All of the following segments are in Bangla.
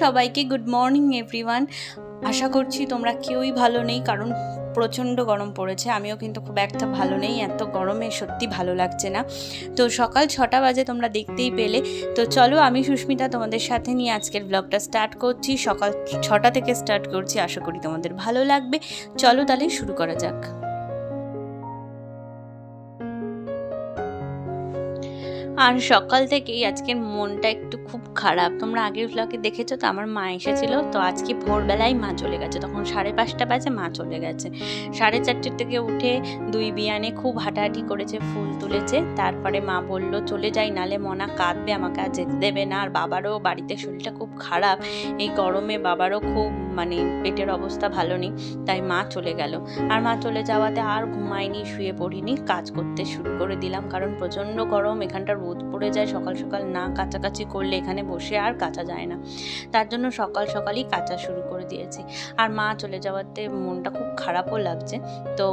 সবাইকে গুড মর্নিং এভরিওয়ান আশা করছি তোমরা কেউই ভালো নেই, কারণ প্রচণ্ড গরম পড়েছে। আমিও কিন্তু খুব একটা ভালো নেই, এত গরমে সত্যি ভালো লাগছে না। তো সকাল ছটা বাজে তোমরা দেখতেই পেলে। তো চলো আমি সুস্মিতা তোমাদের সাথে নিয়ে আজকের ব্লগটা স্টার্ট করছি। সকাল ছটা থেকে স্টার্ট করছি, আশা করি তোমাদের ভালো লাগবে। চলো তাহলে শুরু করা যাক। আর সকাল থেকেই আজকের মনটা একটু খুব খারাপ। তোমরা আগের ব্লগে দেখেছ তো? আমার মা এসেছিল। তো আজকে ভোরবেলায় মা চলে গেছে। তখন সাড়ে পাঁচটা বাজে মা চলে গেছে। সাড়ে চারটের থেকে উঠে দুই বিয়ানে খুব হাঁটাহাঁটি করেছে, ফুল তুলেছে। তারপরে মা বলল, চলে যাই, নালে মনা কাঁদবে, আমাকে আর যেতে দেবে না। আর বাবারও বাড়িতে শরীরটা খুব খারাপ। এই গরমে বাবারও খুব মানে পেটের অবস্থা ভালো নেই। তাই মা চলে গেল। আর মা চলে যাওয়াতে আর ঘুমাইনি শুয়ে পড়িনি। কাজ করতে শুরু করে দিলাম। কারণ প্রচণ্ড গরম, এখানটা রোদ পড়ে যায়। সকাল সকাল না কাছাকাছি করলে এখানে বসে আর কাচা যায় না। তার জন্য সকাল সকালই কাচা শুরু করে দিয়েছি। আর মা চলে যাওয়াতে মনটা খুব খারাপও লাগছে। তো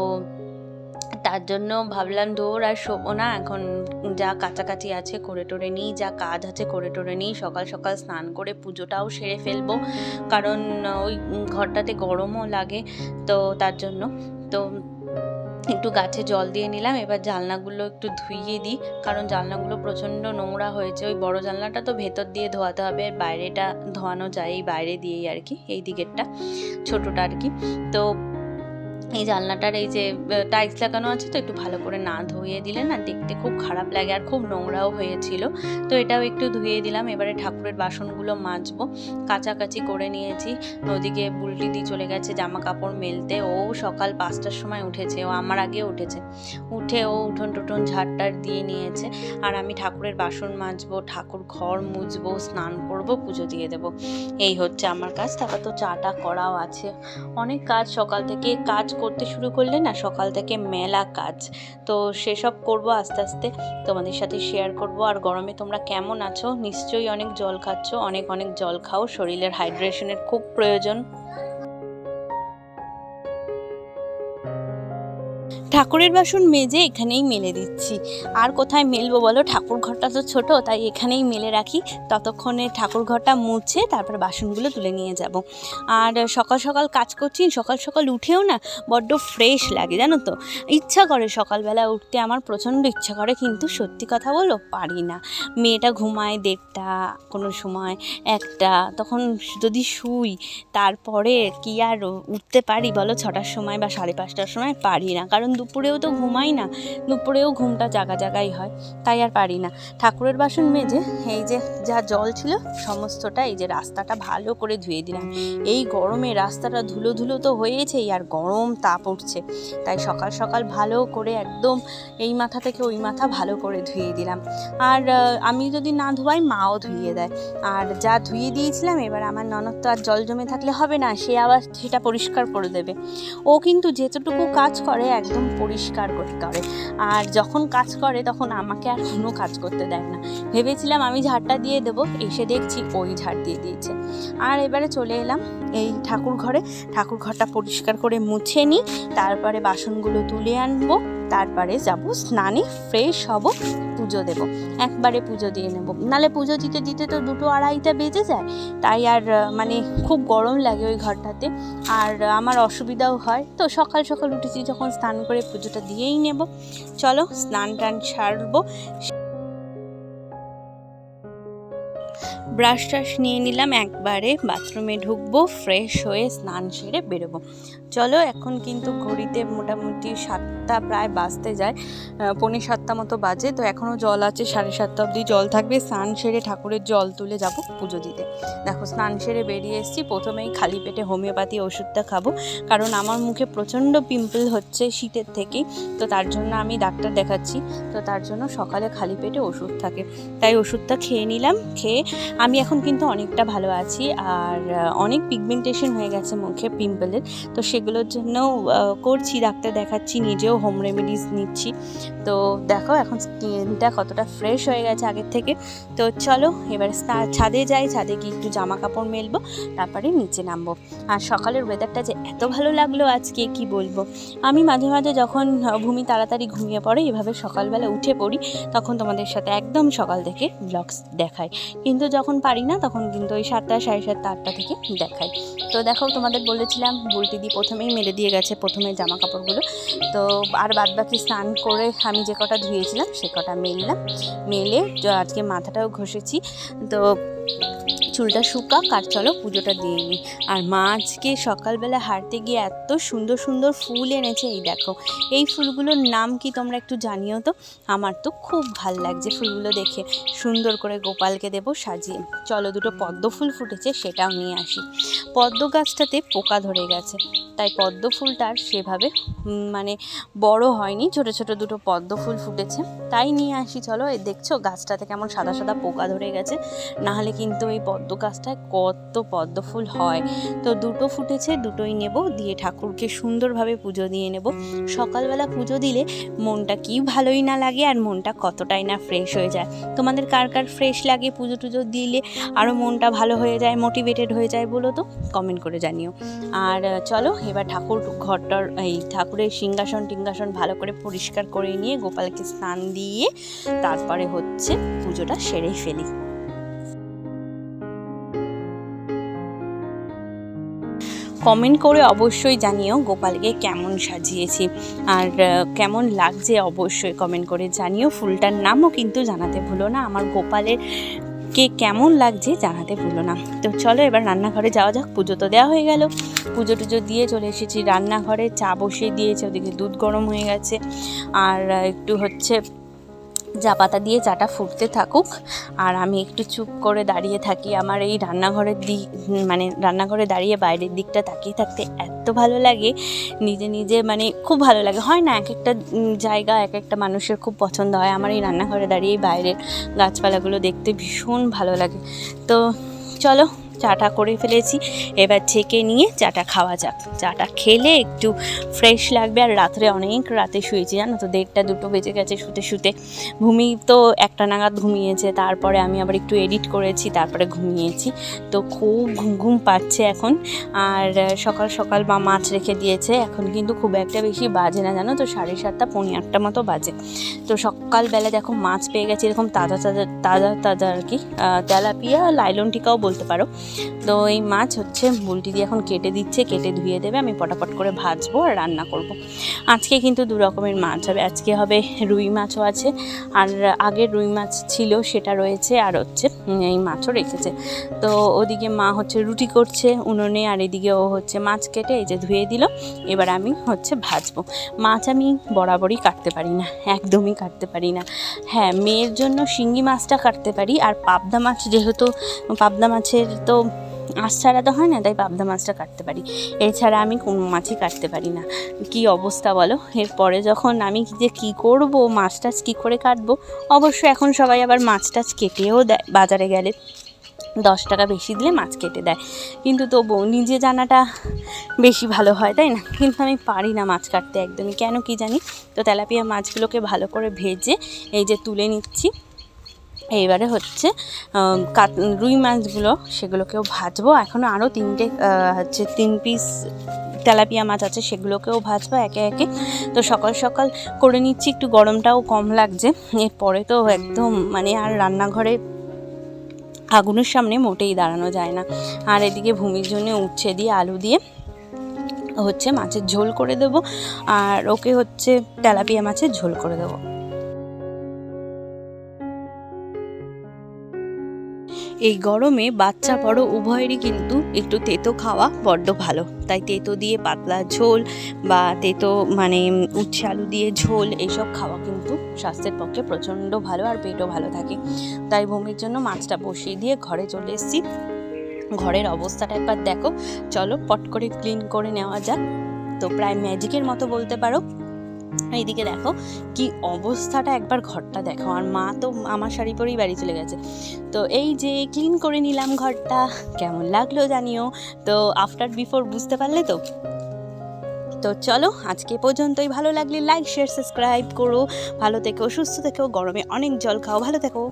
তার জন্য ভাবলাম দৌড় আর শোবো না। এখন যা কাছাকাছি আছে করে টোরে নিই, যা কাজ আছে করে টোরে নিই। সকাল সকাল স্নান করে পুজোটাও সেরে ফেলব। কারণ ওই ঘরটাতে গরমও লাগে তো তার জন্য। তো একটু গাছে জল দিয়ে নিলাম, এবার জানলাগুলো একটু ধুইয়ে দিই, কারণ জানলাগুলো প্রচণ্ড নোংরা হয়েছে। ওই বড় জানলাটা তো ভেতর দিয়ে ধোয়াতে হবে, বাইরেটা ধোয়ানো যায়, এই বাইরে দিয়েই আর কি, এই দিকেরটা, ছোটোটা আর কি। তো এই জানলাটার এই যে টাইলস লাগানো আছে তো, একটু ভালো করে না ধুয়ে দিলে না দেখতে খুব খারাপ লাগে আর খুব নোংরাও হয়েছিল। তো এটাও একটু ধুয়ে দিলাম, এবারে ঠাকুরের বাসনগুলো মাজবো। কাচাকাচি করে নিয়েছি। ওদিকে বুলটি দিয়ে চলে গেছে জামা কাপড় মেলতে। ও সকাল পাঁচটার সময় উঠেছে, ও আমার আগে উঠেছে। উঠে ও উঠোন টুঠোন ঝাড়টার দিয়ে নিয়েছে আর আমি ঠাকুরের বাসন মাজবো, ঠাকুর ঘর মুছবো স্নান করব, পুজো দিয়ে দেবো। এই হচ্ছে আমার কাজ। তারপর তো চাটা করাও আছে। অনেক কাজ সকাল থেকে। কাজ করতে শুরু করলে না সকাল থেকে মেলা কাজ। তো সেসব করব আস্তে আস্তে। তোমাদের সাথে শেয়ার করব। আর গরমে তোমরা কেমন আছো? নিশ্চয়ই অনেক জল খাচ্ছ, অনেক অনেক জল খাও। শরীরের হাইড্রেশনের খুব প্রয়োজন। ঠাকুরের বাসন মেজে এখানেই মেলে দিচ্ছি। আর কোথায় মেলবো বলো? ঠাকুর ঘরটা তো ছোট, তাই এখানেই মেলে রাখি। ততক্ষণে ঠাকুর ঘরটা মুছে তারপর বাসনগুলো তুলে নিয়ে যাব। আর সকাল সকাল কাজ করছি, সকাল সকাল উঠেও না বড্ড ফ্রেশ লাগে, জানো তো? ইচ্ছা করে সকালবেলা উঠতে, আমার প্রচণ্ড ইচ্ছা করে, কিন্তু সত্যি কথা বলো পারি না। মেয়েটা ঘুমায় দেড়টা কোনো সময় একটা, তখন যদি শুই, তারপরে কি আর উঠতে পারি বলো? ছটার সময় বা সাড়ে পাঁচটার সময় পারি না, কারণ দুপুরেও তো ঘুমাই না, দুপুরেও ঘুমটা জাগা জাগাই হয়, তাই আর পারি না। ঠাকুরের বাসন মেজে এই যে যা জল ছিল সমস্তটা এই যে রাস্তাটা ভালো করে ধুয়ে দিলাম। এই গরমে রাস্তাটা ধুলো ধুলো তো হয়েছেই আর গরম তাপ উঠছে, তাই সকাল সকাল ভালো করে একদম এই মাথা থেকে ওই মাথা ভালো করে ধুয়ে দিলাম। আর আমি যদি না ধোয়াই মাও ধুয়ে দেয়। আর যা ধুয়ে দিয়েছিলাম এবার আমার ননদ তো আর জল জমে থাকলে হবে না, সে আবার সেটা পরিষ্কার করে দেবে। ও কিন্তু যেতটুকু কাজ করে একদম পরিষ্কার করে আর যখন কাজ করে তখন আমাকে আর কোনো কাজ করতে দেয় না। ভেবেছিলাম আমি ঝাড়টা দিয়ে দেবো, এসে দেখছি ওই ঝাড় দিয়ে দিয়েছে। আর এবারে চলে এলাম এই ঠাকুর ঘরে। ঠাকুর ঘরটা পরিষ্কার করে মুছে নিই, তারপরে বাসনগুলো তুলে আনব, তারপরে যাব, স্নানে ফ্রেশ হব। পুজো দেব, একবারে পুজো দিয়ে নেব। নালে পুজো দিতে দিতে তো দুটো আড়াইটা বেজে যায়, তাই আর মানে খুব গরম লাগে ওই ঘরটাতে। আর আমার অসুবিধাও হয়, তো সকাল সকাল উঠেছি যখন স্নান করে পুজোটা দিয়েই নেব। চলো স্নান টান সারবো। ব্রাশ টাশ নিয়ে নিলাম একবারে বাথরুমে ঢুকবো ফ্রেশ হয়ে স্নান সেরে বেরোবো। চলো এখন কিন্তু ঘড়িতে মোটামুটি সাতটা প্রায় বাজতে যায় আহ, পৌনে সাতটা মতো বাজে তো এখনও জল আছে সাড়ে সাতটা অবধি জল থাকবে স্নান সেরে ঠাকুরের জল তুলে যাব পুজো দিতে। দেখো স্নান সেরে বেরিয়ে এসেছি প্রথমেই খালি পেটে হোমিওপ্যাথি ওষুধটা খাব কারণ আমার মুখে প্রচণ্ড পিম্পল হচ্ছে শীতের থেকেই তো তার জন্য আমি ডাক্তার দেখাচ্ছি তো তার জন্য সকালে খালি পেটে ওষুধ থাকে। তাই ওষুধটা খেয়ে নিলাম খেয়ে আমি এখন কিন্তু অনেকটা ভালো আছি আর অনেক পিগমেন্টেশন হয়ে গেছে মুখে পিম্পলের তো সেগুলোর জন্য করছি, ডাক্তার দেখাচ্ছি, নিজেও হোম রেমেডিস নিচ্ছি। তো দেখো, এখন স্কিনটা কতটা ফ্রেশ হয়ে গেছে আগের থেকে। তো চলো, এবার ছাদে যাই, ছাদে গিয়ে একটু জামা কাপড় মেলবো, তারপরে নিচে নামবো। আর সকালের ওয়েদারটা যে এত ভালো লাগল আজকে, কি বলব? আমি মাঝে মাঝে যখন ভূমি তাড়াতাড়ি ঘুমিয়ে পড়ে, এভাবে সকালবেলা উঠে পড়ি, তখন তোমাদের সাথে একদম সকাল থেকে ব্লগস দেখাই। কিন্তু যখন পারি না, তখন কিন্তু ওই সাতটা, সাড়ে সাতটা, আটটা থেকে দেখাই। তো দেখো, তোমাদের বলেছিলাম বুলটি দি প্রথমেই মেলে দিয়ে গেছে, প্রথমে জামা কাপড়গুলো তো আর বাদ বাকি স্নান করে আমি যে কটা ধুয়েছিলাম, সে কটা মেললাম। মেলে আজকে মাথাটাও ঘষেছি। তো চুলটা শুকাক আর চলো পুজোটা দিয়ে নিই আর মা আজকে সকালবেলা হাঁটতে গিয়ে এত সুন্দর সুন্দর ফুল এনেছে, এই দেখো। এই ফুলগুলোর নাম কি তোমরা একটু জানিও তো? আমার তো খুব ভালো লাগছে ফুলগুলো দেখে। সুন্দর করে গোপালকে দেবো সাজিয়ে। চলো দুটো পদ্ম ফুল ফুটেছে, সেটাও নিয়ে আসি। পদ্ম গাছটাতে পোকা ধরে গেছে। তাই পদ্ম ফুলটার সেভাবে মানে বড় হয়নি, ছোট ছোট দুটো পদ্ম ফুল ফুটেছে। তাই নিয়ে আসি, চলো। এই দেখছ, গাছটাতে কেমন সাদা সাদা পোকা ধরে গেছে। নাহলে কিন্তু এই পদ্ম গাছটায় কত পদ্ম ফুল হয়। তো দুটো ফুটেছে, দুটোই নেব, দিয়ে ঠাকুরকে সুন্দরভাবে পুজো দিয়ে নেব। সকালবেলা পুজো দিলে মনটা কি ভালোই না লাগে আর মনটা কতটাই না ফ্রেশ হয়ে যায়। তোমাদের কার কার ফ্রেশ লাগে পুজো টুজো দিলে? আরও মনটা ভালো হয়ে যায় মোটিভেটেড হয়ে যায় বলো তো? কমেন্ট করে জানিও। আর চলো, এবার ঠাকুর ঘরটার এই ঠাকুরের সিংহাসন টিংহাসন ভালো করে পরিষ্কার করে নিয়ে গোপালকে স্নান দিয়ে তারপরে হচ্ছে পুজোটা সেরেই ফেলি। কমেন্ট করে অবশ্যই জানিও গোপালকে কেমন সাজিয়েছি। আর কেমন লাগছে অবশ্যই কমেন্ট করে জানিও। ফুলটার নামও কিন্তু জানাতে ভুলো না। আমার গোপালের কে কেমন লাগছে জানাতে ভুলো না। তো চলো এবার রান্নাঘরে যাওয়া যাক। পুজো তো দেওয়া হয়ে গেল। পুজো টুজো দিয়ে চলে এসেছি। রান্নাঘরে চা বসিয়ে দিয়েছে। ওদিকে দুধ গরম হয়ে গেছে। আর একটু হচ্ছে চা পাতা দিয়ে চাটা ফুটতে থাকুক। আর আমি একটু চুপ করে দাঁড়িয়ে থাকি। আমার এই রান্নাঘরের দিক মানে রান্নাঘরে দাঁড়িয়ে বাইরের দিকটা তাকিয়ে থাকতে এত ভালো লাগে। নিজে নিজে মানে খুব ভালো লাগে। হয় না এক একটা জায়গা এক একটা মানুষের খুব পছন্দ হয়। আমার এই রান্নাঘরে দাঁড়িয়ে বাইরের গাছপালাগুলো দেখতে ভীষণ ভালো লাগে। তো চলো চাটা করে ফেলেছি। এবার ছেঁকে নিয়ে চাটা খাওয়া যাক। চাটা খেলে একটু ফ্রেশ লাগবে। আর রাত্রে অনেক রাতে শুয়েছি, জানো তো? দেড়টা, দুটো বেজে গেছে শুতে শুতে। ঘুমি তো একটা নাগাদ ঘুমিয়েছে। তারপরে আমি আবার একটু এডিট করেছি, তারপরে ঘুমিয়েছি। তো খুব ঘুম ঘুম পাচ্ছে এখন। আর সকাল সকাল মা মাছ রেখে দিয়েছে। এখন কিন্তু খুব একটা বেশি বাজে না, জানো তো? সাড়ে সাতটা, পৌনে আটটা মতো বাজে। তো সকালবেলা দেখো মাছ পেয়ে গেছে, এরকম তাজা তাজা তাজা তাজা আর কি। তেলাপিয়া, লাইলন টিকাও বলতে পারো। তো এই মাছ হচ্ছে, বুলটি দিয়ে এখন কেটে দিচ্ছে, কেটে ধুয়ে দেবে, আমি পটাপট করে ভাজবো আর রান্না করব। আজকে কিন্তু দু রকমের মাছ হবে, আজকে হবে রুই মাছও আছে, আর আগের রুই মাছ ছিল, সেটা রয়েছে, আর হচ্ছে এই মাছও রেখেছে। তো ওদিকে মা হচ্ছে রুটি করছে উনুনে, আর এদিকে ও হচ্ছে মাছ কেটে এই যে ধুয়ে দিল, এবার আমি হচ্ছে ভাজবো। মাছ আমি বরাবরই কাটতে পারি না, একদমই কাটতে পারি না। হ্যাঁ মেয়ের জন্য শিঙ্গি মাছটা কাটতে পারি, আর পাবদা মাছ যেহেতু, পাবদা মাছের তো আঁশ ছাড়া তো হয় না, তাই পাবদা মাছটা কাটতে পারি। এছাড়া আমি কোনো মাছই কাটতে পারি না। কি অবস্থা বলো? এরপরে যখন আমি যে কি করব, মাছ টাছ কী করে কাটবো? অবশ্য এখন সবাই আবার মাছ টাছ কেটেও দেয়, বাজারে গেলে। দশ টাকা বেশি দিলে মাছ কেটে দেয়। কিন্তু তবু নিজে জানাটা বেশি ভালো হয়, তাই না? কিন্তু আমি পারি না মাছ কাটতে একদমই। কেন কি জানি? তো তেলাপিয়া মাছগুলোকে ভালো করে ভেজে এই যে তুলে নিচ্ছি। এইবারে হচ্ছে রুই মাছগুলো সেগুলোকেও ভাজবো। এখনও আরও তিনটে হচ্ছে তিন পিস তেলাপিয়া মাছ আছে, সেগুলোকেও ভাজবো একে একে। তো সকাল সকাল করে নিচ্ছি, একটু গরমটাও কম লাগছে। এরপরে তো একদম মানে আর রান্নাঘরে আগুনের সামনে মোটেই দাঁড়ানো যায় না। আর এদিকে ভূমির জন্য উচ্ছে দিয়ে আলু দিয়ে হচ্ছে মাছের ঝোল করে দেব। আর ওকে হচ্ছে তেলাপিয়া মাছের ঝোল করে দেবো। এই গরমে বাচ্চা বড় উভয়েরই কিন্তু একটু তেতো খাওয়া বড্ড ভালো। তাই তেতো দিয়ে পাতলা ঝোল বা তেতো মানে উচ্ছে আলু দিয়ে ঝোল এইসব খাওয়া কিন্তু স্বাস্থ্যের পক্ষে প্রচণ্ড ভালো আর পেটও ভালো থাকে। তাই ভূমির জন্য মাছটা বসিয়ে দিয়ে ঘরে চলে এসেছি। ঘরের অবস্থাটা একবার দেখো। চলো পট করে ক্লিন করে নেওয়া যাক। তো প্রায় ম্যাজিকের মতো বলতে পারো। এইদিকে দেখো কি অবস্থাটা একবার ঘরটা দেখো। আর মা তো আমার শাড়ি পরেই বাড়ি চলে গেছে। তো এই যে ক্লিন করে নিলাম ঘরটা, কেমন লাগল জানিও? তো আফটার বিফোর বুঝতে পারলে তো? তো চলো, আজকে পর্যন্তই। ভালো লাগলে লাইক শেয়ার সাবস্ক্রাইব করো। ভালো থেকো, সুস্থ থেকো, গরমে অনেক জল খাও। ভালো থেকো।